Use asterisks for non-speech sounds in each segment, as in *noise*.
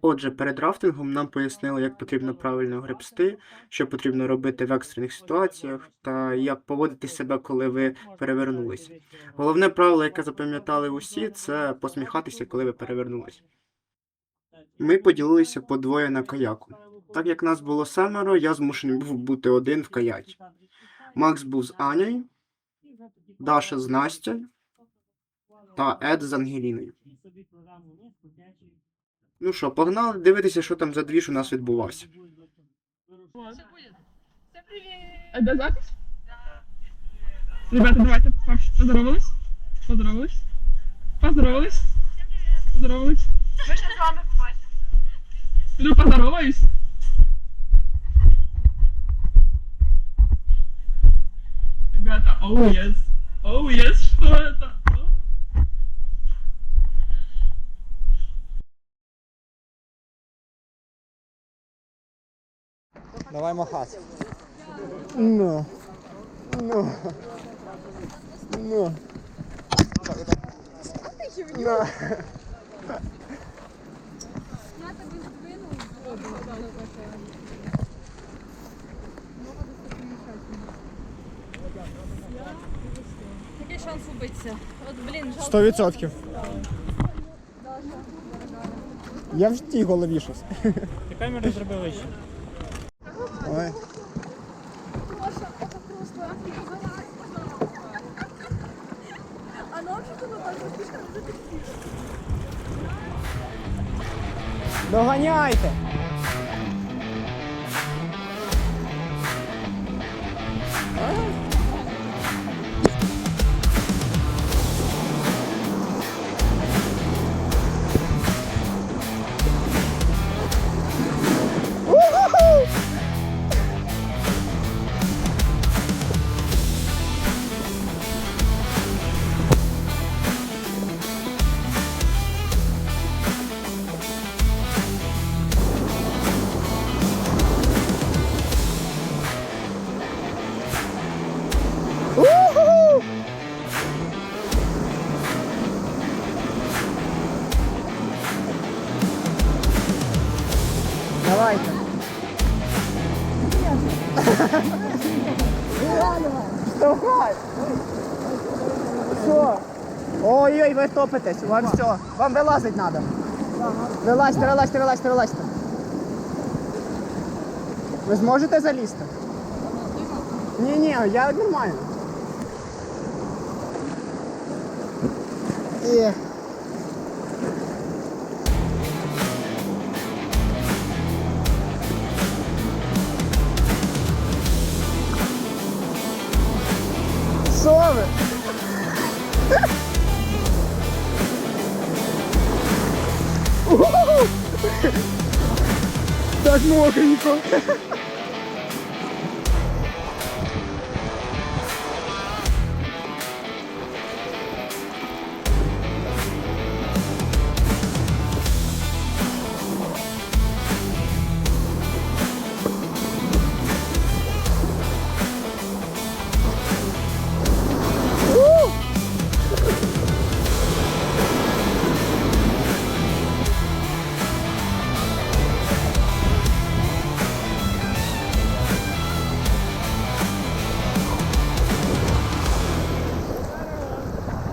Отже, перед рафтингом нам пояснили, як потрібно правильно гребсти, що потрібно робити в екстрених ситуаціях та як поводити себе, коли ви перевернулись. Головне правило, яке запам'ятали усі, це посміхатися, коли ви перевернулись. Ми поділилися по двоє на каяку. Так як нас було семеро, я змушений був бути один в каяті. Макс був з Анею, Даша з Настю та Ед з Ангеліною. Ну що, погнали дивитися, що там за двіж у нас відбувався. А де запись? Ребята, давайте поздоровались. Поздоровались. Поздоровались. Поздоровались. Ми ще з вами побачимо. Ну, поздороваюсь. Ребята, оу, yes. Оу, yes, что это? Оу. Давай махати. Ну. Ну. Ну. Ну. Який шанс убитися? От, блін, жалко. Сто відсотків. Я в житті голові щось. Ти камеру зробив вище. Ой. Доганяйте! Топитесь, вам все. Вам вилазить треба. Вилазьте, вилазьте, вилазьте, вилазьте. Ви зможете залізти? Ні, ні, я нормально. Ех. Що ви? Так мокренько.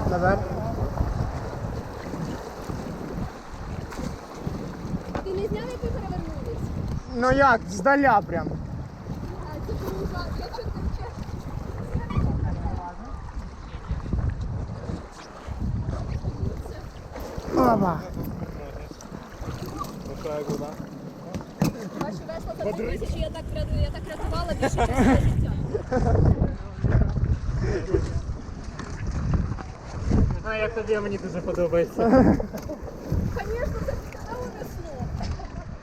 Наверх. Ти не зняв, як ви перевернулись? Ну як, здаля прям. А це було ужасно. Я чого так Оба. Ваші весла за тисячі, я так, врятую- я так рятувала більше часу життя. *laughs* Знаю, як тобі, мені дуже подобається. Звісно, це цікаве весло.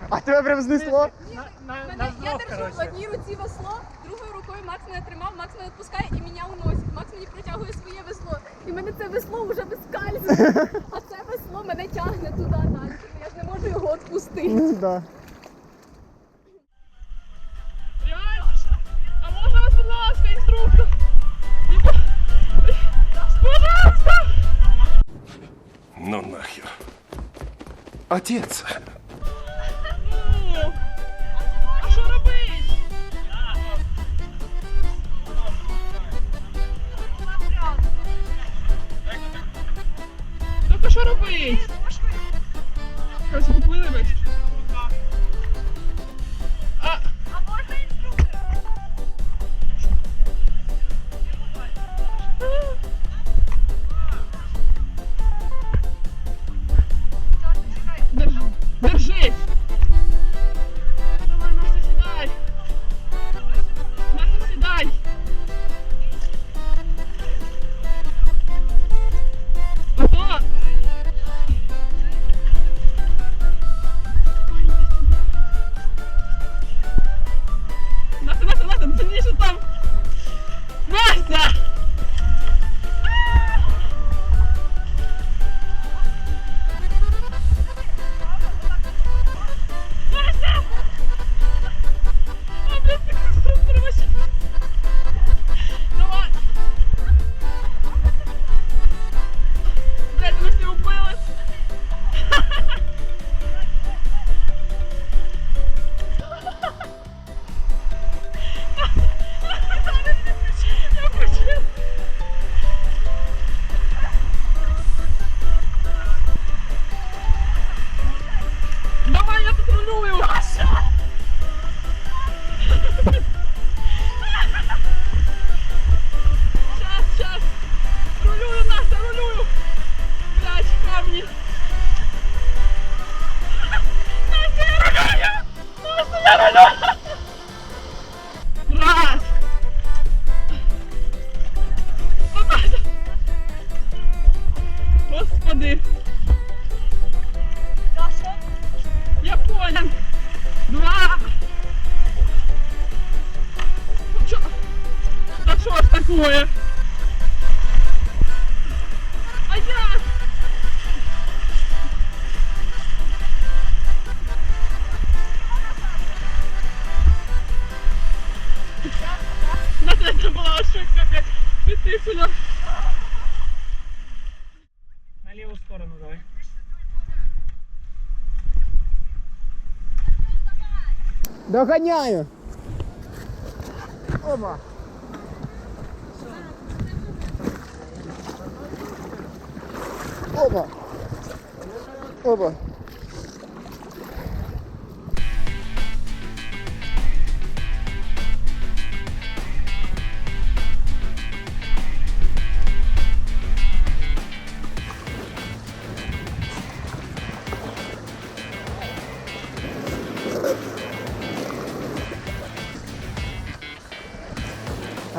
А тебе прям знесло? На, на, Мене, на я держу в коротше. одній руці весло, другою рукою Макс мене тримав, Макс мене відпускає і мене уносить. Макс мені протягує своє весло. І мене це весло вже вискальзує. А це весло мене тягне туди далі. Я ж не можу його відпустити. Ну *laughs* да. Ну нахер. Отец. А що робить? Так що робить? Камни! Раз! Господи! Я понял! Два! Ну чё? Да что ж такое? Доганяю. Опа. Опа. Оба.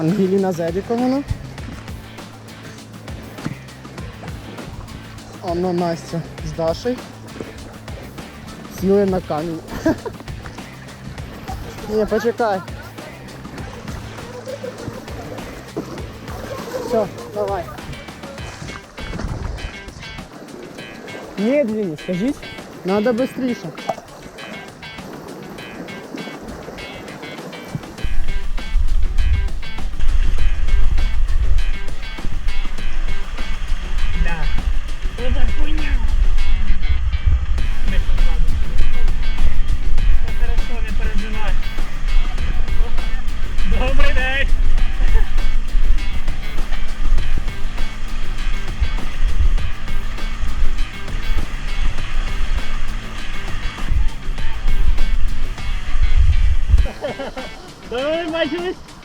Ангеліна Зедіковна. Анна Настя з Дашею. Сіли на камінь. *laughs* Ні, почекай. Все, давай. Медленнее, скажіть. Надо быстрее. Що за хуйня? Ми що зробимо? Все хорошо, не переживай. Добрий день! Давай бачились? Ой-ой-ой!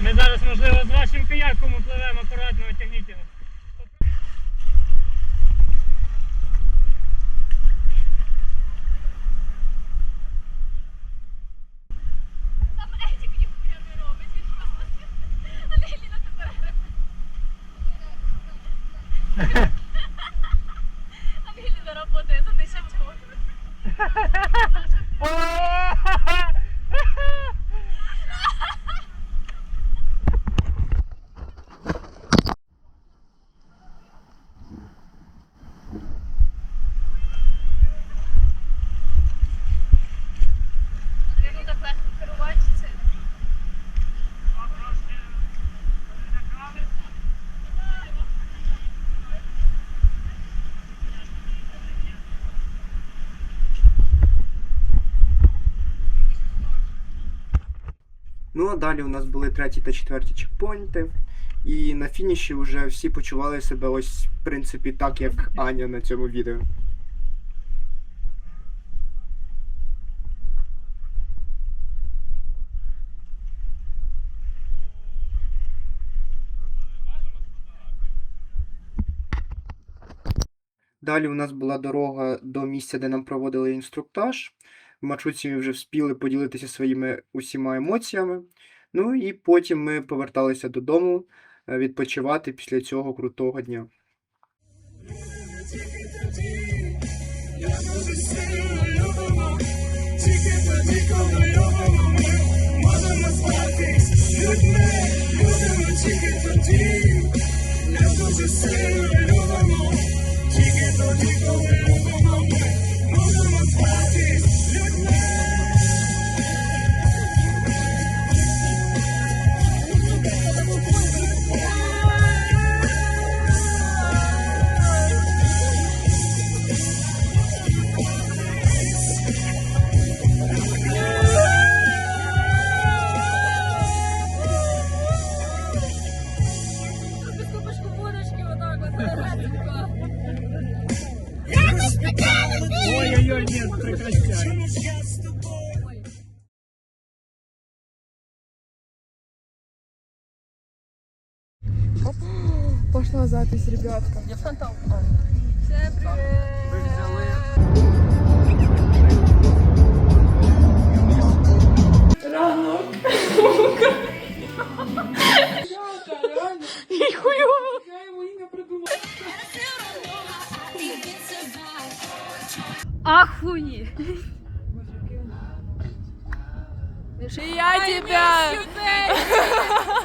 Ми зараз, можливо, з вашим кияком upливемо акуратно, отягніть його. Там Едік ніхуя не робить, Ну а далі у нас були треті та четверті чекпоінти. І на фініші вже всі почували себе ось, в принципі, так, як Аня на цьому відео. Далі у нас була дорога до місця, де нам проводили інструктаж. Маршрутці вже вспіли поділитися своїми усіма емоціями. Ну і потім ми поверталися додому е, відпочивати після цього крутого дня. Ой-ой-ой, нет, прекращай. Пошла запись, ребятка. Я фронтал. Всем привет. Взяли тебя. *laughs*